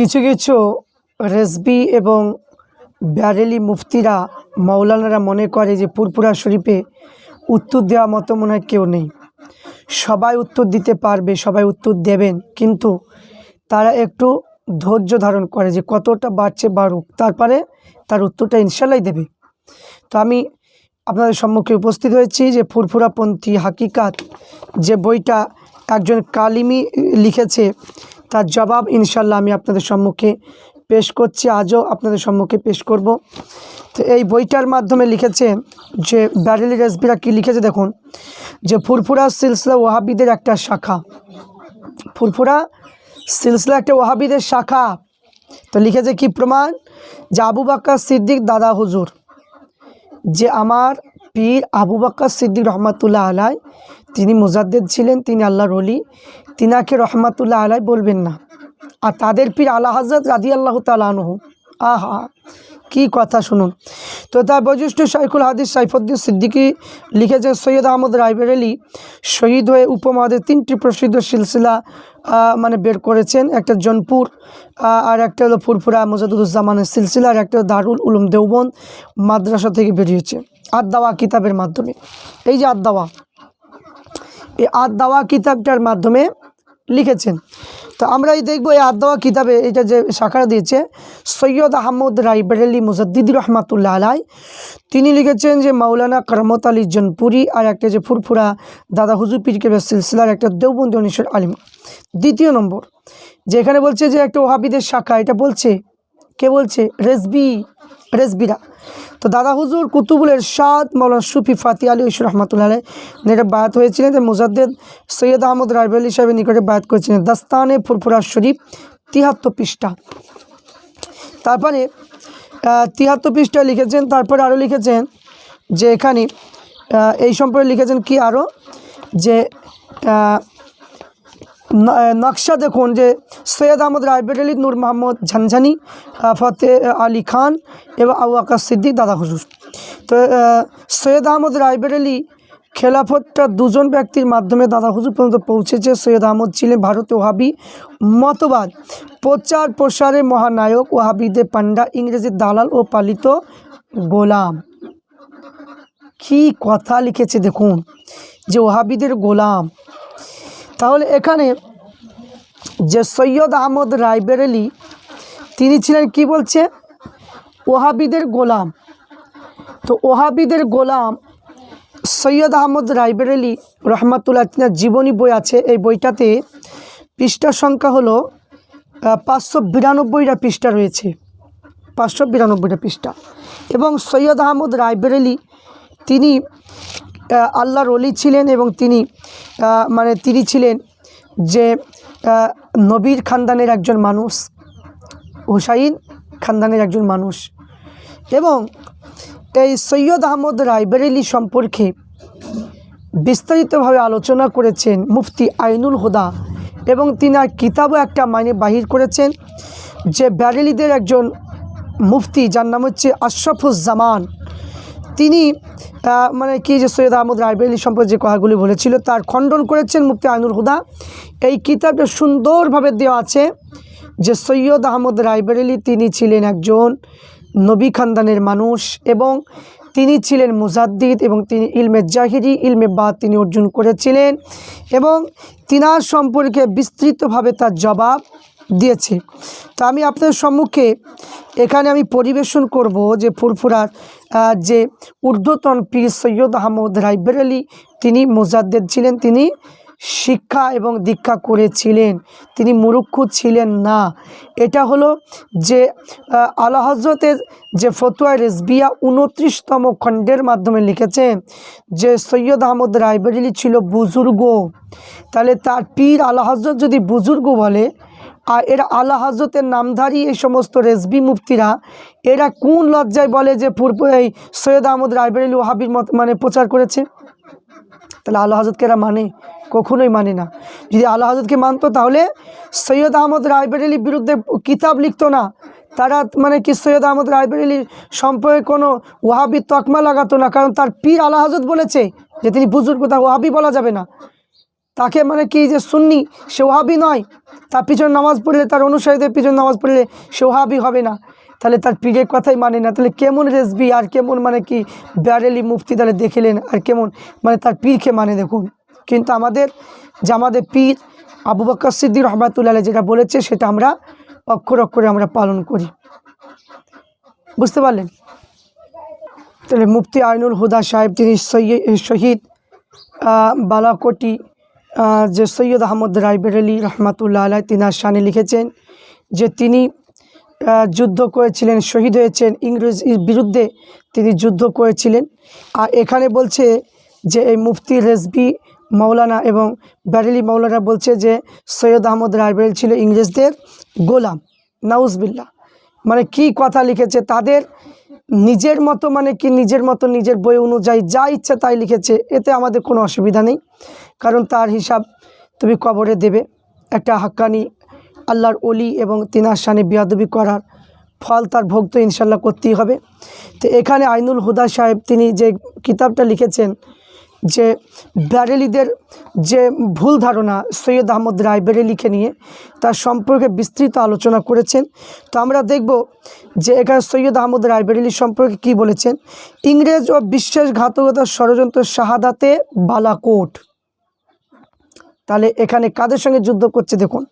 কিছু কিছু রেসবি এবং ব্যারেলি মুফতিরা মাওলানারা মনে করে যে পুরপুরা শরীফে উত্তর দেওয়া মতো মনে হয় কেউ নেই। সবাই উত্তর দিতে পারবে, সবাই উত্তর দেবেন, কিন্তু তারা একটু ধৈর্য ধারণ করে যে কতটা বাড়ছে বাড়ুক, তারপরে তার উত্তরটা ইনশাল্লাহ দেবে। তো আমি আপনাদের সম্মুখে উপস্থিত হয়েছি যে ফুরফুরাপন্থী হাকিকাত যে বইটা একজন কালিমি লিখেছে তার জবাব ইনশাল্লাহ আমি আপনাদের সম্মুখে পেশ করছি, আজও আপনাদের সম্মুখে পেশ করব। তো এই বইটার মাধ্যমে লিখেছে যে ব্যারেলি রেসবিরা কী লিখেছে দেখুন, যে ফুরফুরা সিলসিলা ওয়াহাবিদের একটা শাখা। ফুরফুরা সিলসিলা একটা ওয়াহাবিদের শাখা। তো লিখেছে কি প্রমাণ? যে আবু বাক্কা সিদ্দিক দাদা হুজুর, যে আমার পীর আবু বাক্কা সিদ্দিক রহমাতুল্লাহ আলাই তিনি মুজাদ্দেদ ছিলেন, তিনি আল্লাহর অলি তিনাকে রহমাতুল্লাহ আলাই বলবেন না। আর তাদের পীর আল্লাহ হজরত রাজি আল্লাহ তালানহ আহা, কি কথা শুনুন। তো তার বৈশিষ্ট শাইখুল হাদিস সাইফুদ্দিন সিদ্দিকী লিখেছেন সৈয়দ আহমদ রাইবের আলী শহীদ হয়ে উপমহাদের তিনটি প্রসিদ্ধ সিলসিলা মানে বের করেছেন। একটা জনপুর আর একটা হলো ফুরফুরা মুজাদুজ্জামানের সিলসিলা, আর একটা দারুল উলুম দেওবন মাদ্রাসা থেকে বেরিয়েছে। আদাওয়া কিতাবের মাধ্যমে। এই যে আদাওয়া এই আদাওয়া কিতাবটার মাধ্যমে লিখেছেন। তো আমরা এই দেখব এই আদাওয়া কিতাবে এটা যে শাখা দিয়েছে, সৈয়দ আহমদ রাই বেরেলি মুজাদ্দিদি রহমাতুল্লাহ আলাই তিনি লিখেছেন যে, মাওলানা করমত আলী জনপুরি আর একটা যে ফুরফুরা দাদা হুজুর পীর সিলসিলার একটা দেওবন্দি অনুষ্ঠের আলিম। দ্বিতীয় নম্বর যেখানে বলছে যে একটা ওহাবিদের শাখা, এটা বলছে, কে বলছে? রেসবি রেসবিরা তো দাদা হুজুর কুতুবুল এরশাদ মৌলানা সুফি ফাতি আলী ইসুর রহমতুল্লাহ নিকটে বায়াত হয়েছিলেন। মুজাদ্দেদ সৈয়দ আহমদ রাইব আলী সাহেবের নিকটে বায়াত করেছিলেন। দাস্তানে ফুরফুরা শরীফ তিহাত্তর পৃষ্ঠা। তারপরে তিহাত্তর পৃষ্ঠা লিখেছেন, তারপরে আরও লিখেছেন যে এখানে এই সম্পর্কে লিখেছেন কি আরও যে নকশা দেখুন যে সৈয়দ আহমদ রায়বের আলী নূর মোহাম্মদ ঝানঝানি ফতে আলী খান এবং আবু আকাশ সিদ্দিক দাদা হুজুর। তো সৈয়দ আহমদ রায়বের আলী খেলাফতটা দুজন ব্যক্তির মাধ্যমে দাদা হুজুর পর্যন্ত পৌঁছেছে। সৈয়দ আহমদ ছিলেন ভারতীয় ওহাবি মতবাদ, প্রচার প্রসারে মহানায়ক ওহাবিদে পান্ডা, ইংরেজি দালাল ও পালিত গোলাম। কি কথা লিখেছে দেখুন যে ওহাবিদের গোলাম। তাহলে এখানে যে সৈয়দ আহমদ রায়বেরেলি, তিনি ছিলেন কি বলছে? ওহাবিদের গোলাম। তো ওহাবিদের গোলাম সৈয়দ আহমদ রায়বেরেলি রহমাতুল্লাহ তিনার জীবনী বই আছে। এই বইটাতে পৃষ্ঠা সংখ্যা হলো পাঁচশো বিরানব্বইটা পৃষ্ঠা রয়েছে। পাঁচশো বিরানব্বইটা পৃষ্ঠা। এবং সৈয়দ আহমদ রায়বেরেলি, তিনি আল্লাহর অলি ছিলেন এবং তিনি মানে তিনি ছিলেন যে নবীর খানদানের একজন মানুষ, হুসাইন খানদানের একজন মানুষ। এবং এই সৈয়দ আহমদ রায়বেরেলি সম্পর্কে বিস্তারিতভাবে আলোচনা করেছেন মুফতি আইনুল হুদা এবং তিনি আর কিতাবও একটা মানে বাহির করেছেন যে ব্যারেলিদের একজন মুফতি যার নাম হচ্ছে আশরাফুজ্জামান। তিনি মানে কি যে সৈয়দ আহমদ রায়বেলি সম্পর্কে যে কথাগুলি বলেছিল, তার খণ্ডন করেছেন মুফতি আইনুল হুদা। এই কিতাবটা সুন্দরভাবে দেওয়া আছে যে সৈয়দ আহমদ রায়বেরেলি তিনি ছিলেন একজন নবী খানদানের মানুষ এবং তিনি ছিলেন মুজাদ্দিদ এবং তিনি ইলমে জাহিরি, ইলমে বাদ তিনি অর্জন করেছিলেন এবং তিনার সম্পর্কে বিস্তৃতভাবে তার জবাব দিয়েছে। তো আমি আপনাদের সম্মুখে এখানে আমি পরিবেশন করব যে ফুরফুরার যে ঊর্ধ্বতন পীর সৈয়দ আহমদ রাইবের আলী, তিনি মোজাদ্দেদ ছিলেন, তিনি শিক্ষা এবং দীক্ষা করেছিলেন। তিনি মুরুক্ষু ছিলেন না। এটা হলো যে আলা হজরতের যে ফতুয়া রেসবিয়া উনত্রিশতম খণ্ডের মাধ্যমে লিখেছেন যে, সৈয়দ আহমদ রায়বেরেলি ছিল বুজুর্গ। তাহলে তার পীর আলা হজরত যদি বুজুর্গ বলে আর এরা আলা হজরতের নামধারী এই সমস্ত রেজবি মুফতিরা। এরা কোন লজ্জায় বলে যে পূর্ব এই সৈয়দ আহমদ রায়বেরেলি ওহাবির মত মানে প্রচার করেছে? তাহলে আল্লাহ হজরতকে এরা মানে? কখনোই মানে না। যদি আল্লাহ হজরতকে মানতো, তাহলে সৈয়দ আহমদ রায়বেরেলির বিরুদ্ধে কিতাব লিখতো না। তারা মানে কি সৈয়দ আহমদ রায়বেরেলির সম্পর্কে কোনো ওহাবি তকমা লাগাতো না? কারণ তার পীর আল্লাহ হজরত বলেছে যে তিনি বুজুর্গ তা ওহাবি বলা যাবে না। তাকে মানে কি যে সুন্নি সে ওহাবি নয়। তার পিছনে নামাজ পড়লে, তার অনুসারীদের পিছনে নামাজ পড়লে সে ওহাবি হবে না। তাহলে তার পীরের কথাই মানে না। তাহলে কেমন রেসবি আর কেমন মানে কি ব্যারেলি মুফতি তাহলে দেখলেন আর কেমন মানে তার পীরকে মানে দেখুন। কিন্তু আমাদের যে আমাদের পীর আবু বক্কর সিদ্দিক রহমাতুল্লাহ যেটা বলেছে, সেটা আমরা অক্ষর অক্ষরে আমরা পালন করি। বুঝতে পারলেন? তাহলে মুফতি আইনুল হুদা সাহেব, তিনি শহীদ বালাকোটি যে সৈয়দ আহমদ রায়বেরেলি রহমাতুল্লাহ আলাই তিনার শানে লিখেছেন যে তিনি যুদ্ধ করেছিলেন, শহীদ হয়েছেন ইংরেজির বিরুদ্ধে তিনি যুদ্ধ করেছিলেন। আর এখানে বলছে যে এই মুফতি রেজবি মৌলানা এবং ব্যারেলি মৌলানা বলছে যে সৈয়দ আহমদ রায়বেরেল ছিল ইংরেজদের গোলাম। নাউজবিল্লা মানে কি কথা লিখেছে তাদের নিজের মতো মানে কি নিজের মতো নিজের বই অনুযায়ী যা ইচ্ছা তাই লিখেছে, এতে আমাদের কোনো অসুবিধা নেই। কারণ তার হিসাব তুমি কবরে দেবে। একটা হাক্কানি আল্লাহর অলি এবং তিনার সানে বিয়াদবি করার ফল তার ভোগ তো ইনশাল্লাহ করতেই হবে। তো এখানে আইনুল হুদা সাহেব তিনি যে কিতাবটা লিখেছেন যে বেরেলিদের যে ভুল ধারণা সৈয়দ আহমদ রায় বেরেলিকে নিয়ে, তার সম্পর্কে বিস্তৃত আলোচনা করেছেন। তো আমরা দেখব যে এখানে সৈয়দ আহমদ রায় বেরেলি সম্পর্কে কি বলেছেন। ইংরেজ ও বিশ্বাসঘাতকতার ষড়যন্ত্র শাহাদাতে বালাকোট। তাহলে এখানে কাদের সঙ্গে যুদ্ধ করছে দেখুন।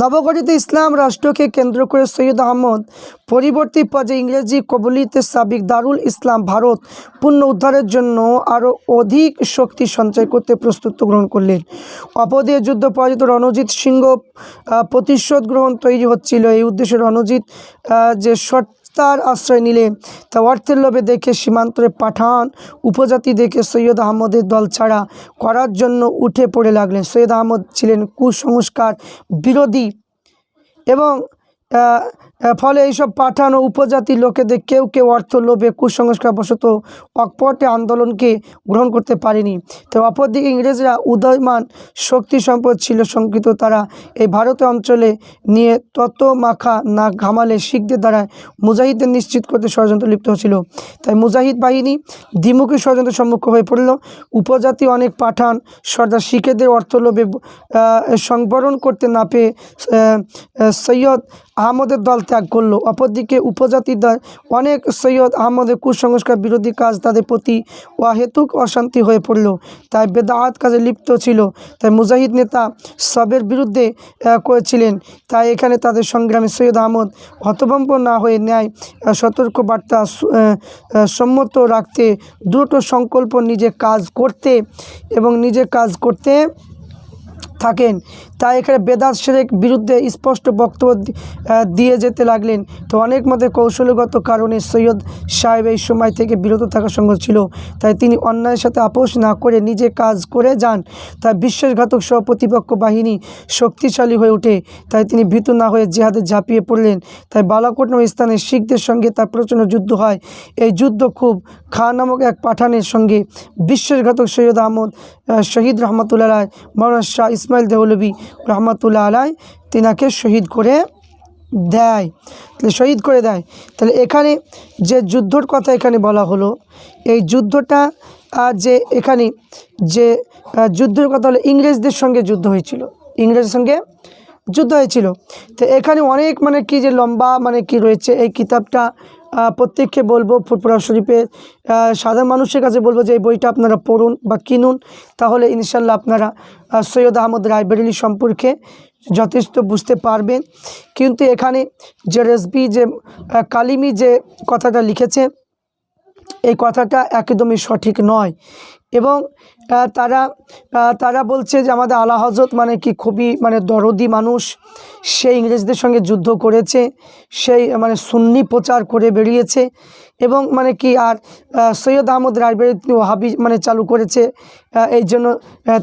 নবগঠিত ইসলাম রাষ্ট্রকে কেন্দ্র করে সৈয়দ আহমদ পরিবর্তী পর্যায়ে ইংরেজি কবলিতে সাবিক দারুল ইসলাম ভারত পুণ্য উদ্ধারের জন্য আরও অধিক শক্তি সঞ্চয় করতে প্রস্তুত গ্রহণ করলেন। অপদীয় যুদ্ধ পরাজিত রণজিৎ সিংহ প্রতিশোধ গ্রহণ তৈরি হচ্ছিল। এই উদ্দেশ্যে রণজিৎ যে যে সত্তার আশ্রয় নিলে তা অর্থের লোভে দেখে সীমান্তরে পাঠান উপজাতি দেখে সৈয়দ আহমদের দল ছাড়া করার জন্য উঠে পড়ে লাগলেন। সৈয়দ আহমদ ছিলেন কুসংস্কার বিরোধী এবং ফলে এইসব পাঠান ও উপজাতি লোকেদের কেউ কেউ অর্থ লোভে কুসংস্কার বশত অকপটে আন্দোলনকে গ্রহণ করতে পারেনি। তো অপরদিকে ইংরেজরা উদয়মান শক্তি সম্পদ ছিল শঙ্কিত তারা এই ভারত অঞ্চলে নিয়ে তত মাখা না ঘামালে শিখদের দ্বারা মুজাহিদদের নিশ্চিত করতে ষড়যন্ত্র লিপ্ত হচ্ছিল তাই মুজাহিদ বাহিনী দ্বিমুখী ষড়যন্ত্রের সম্মুখীন হয়ে পড়ল। উপজাতি অনেক পাঠান সর্দার শিখেদের অর্থ লোভে সংবরণ করতে না পেয়ে সৈয়দ আহমদের দল ত্যাগ করল। অপরদিকে উপজাতি দল অনেক সৈয়দ আহমদের কুসংস্কার বিরোধী কাজ তাদের প্রতি অহেতুক অশান্তি হয়ে পড়ল। তাই বেদাহাত কাজে লিপ্ত ছিল। তাই মুজাহিদ নেতা সবের বিরুদ্ধে করেছিলেন। তাই এখানে তাদের সংগ্রামে সৈয়দ আহমদ হতভম্ব না হয়ে ন্যায় সতর্ক বার্তা সম্মত রাখতে দ্রুত সংকল্প নিজে কাজ করতে এবং নিজে কাজ করতে থাকেন। তাই এখানে বেদাত শেরেক বিরুদ্ধে স্পষ্ট বক্তব্য দিয়ে যেতে লাগলেন। তো অনেক মতে কৌশলগত কারণে সৈয়দ সাহেব এই সময় থেকে বিরত থাকা সঙ্গ ছিল। তাই তিনি অন্যায়ের সাথে আপোষ না করে নিজে কাজ করে যান। তাই বিশ্বাসঘাতক সহ প্রতিপক্ষ বাহিনী শক্তিশালী হয়ে ওঠে। তাই তিনি ভীত না হয়ে জেহাদে ঝাঁপিয়ে পড়লেন। তাই বালাকোট নামক স্থানে শিখদের সঙ্গে তার প্রচণ্ড যুদ্ধ হয়। এই যুদ্ধ খুব খান নামক এক পাঠানের সঙ্গে বিশ্বাসঘাতক সৈয়দ আহমদ আহ, শহীদ রহমতুল্লাহ রায় মৌলানা শাহ ইসমাইল দেহলবি রহমতুল্লাহ আলাই তিনাকে শহীদ করে দেয়। তাহলে শহীদ করে দেয়। তাহলে এখানে যে যুদ্ধর কথা এখানে বলা হলো, এই যুদ্ধটা যে এখানে যে যুদ্ধের কথা হলো ইংরেজদের সঙ্গে যুদ্ধ হয়েছিল। ইংরেজের সঙ্গে যুদ্ধ হয়েছিল। তো এখানে অনেক মানে কি যে লম্বা মানে কি রয়েছে এই কিতাবটা প্রত্যেককে বলব ফুরফুরা শরীফে সাধারণ মানুষের কাছে বলব যে এই বইটা আপনারা পড়ুন বা কিনুন। তাহলে ইনশাল্লাহ আপনারা সৈয়দ আহমদ রায়বেরেলি সম্পর্কে যথেষ্ট বুঝতে পারবেন। কিন্তু এখানে যে রেসবি, যে কালিমি যে কথাটা লিখেছে, এই কথাটা একদমই সঠিক নয়। এবং তারা তারা বলছে যে আমাদের আলা হজরত মানে কি খুবই মানে দরদি মানুষ। সে ইংরেজদের সঙ্গে যুদ্ধ করেছে, সেই মানে সুন্নি প্রচার করে বেরিয়েছে এবং মানে কি আর সৈয়দ আহমদ রায়বেরি তিনি ওহাবি মানে চালু করেছে এই জন্য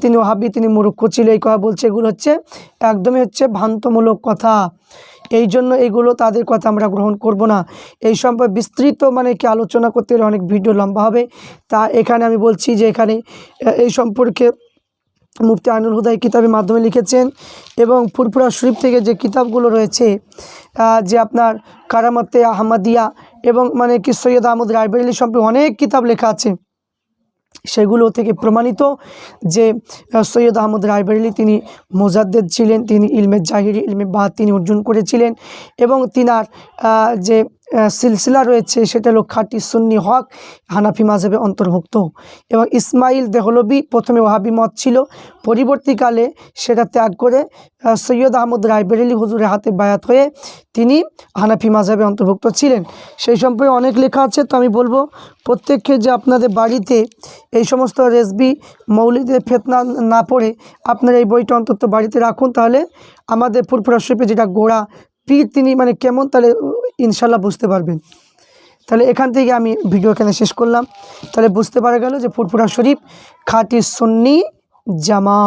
তিনি ওহাবি তিনি মুরুক্ষ ছিল, এই কথা বলছে। এগুলো হচ্ছে একদমই হচ্ছে ভ্রান্তমূলক কথা। এই জন্য এগুলো তাদের কথা আমরা গ্রহণ করব না। এই সম্পর্কে বিস্তৃত মানে কি আলোচনা করতে গেলে অনেক ভিডিও লম্বা হবে। তা এখানে আমি বলছি যে এখানে এই সম্পর্কে মুফতি আইনুল হুদাই কিতাবের মাধ্যমে লিখেছেন এবং ফুরপুরা শরীফ থেকে যে কিতাবগুলো রয়েছে যে আপনার কারামাতে আহমদিয়া এবং মানে কি সৈয়দ আহমদ রায়বেরেলি সম্পর্কে অনেক কিতাব লেখা আছে। সেগুলো থেকে প্রমাণিত যে সৈয়দ আহমদ রায়বেরেলি তিনি মোজাদ্দেদ ছিলেন, তিনি ইলমে জাহিরি, ইলমে বাদ তিনি অর্জন করেছিলেন এবং তিনার যে সিলসিলা রয়েছে, সেটা হলো খাঁটি সুন্নি হক, হানাফি মাঝহেবে অন্তর্ভুক্ত। এবং ইসমাইল দেহলবি প্রথমে ওহাবি মত ছিল, পরবর্তীকালে সেটা ত্যাগ করে সৈয়দ আহমদ রায়বেরেলি হুজুরের হাতে বায়াত হয়ে তিনি হানাফি মাঝহেবে অন্তর্ভুক্ত ছিলেন। সেই সম্পর্কে অনেক লেখা আছে, তো আমি বলব, প্রত্যেককে যে আপনাদের বাড়িতে এই সমস্ত রেসবি মৌলিদের ফেতনা না পড়ে, আপনারা এই বইটা অন্তত বাড়িতে রাখুন, তাহলে আমাদের ফুরফুরা যেটা গোড়া, পীর তিনি মানে কেমন, তাহলে ইনশাল্লাহ বুঝতে পারবেন। তাহলে এখান থেকে আমি ভিডিও এখানে শেষ করলাম। তাহলে বুঝতে পারা গেল যে ফুরফুরা শরীফ খাটি সন্নি জামা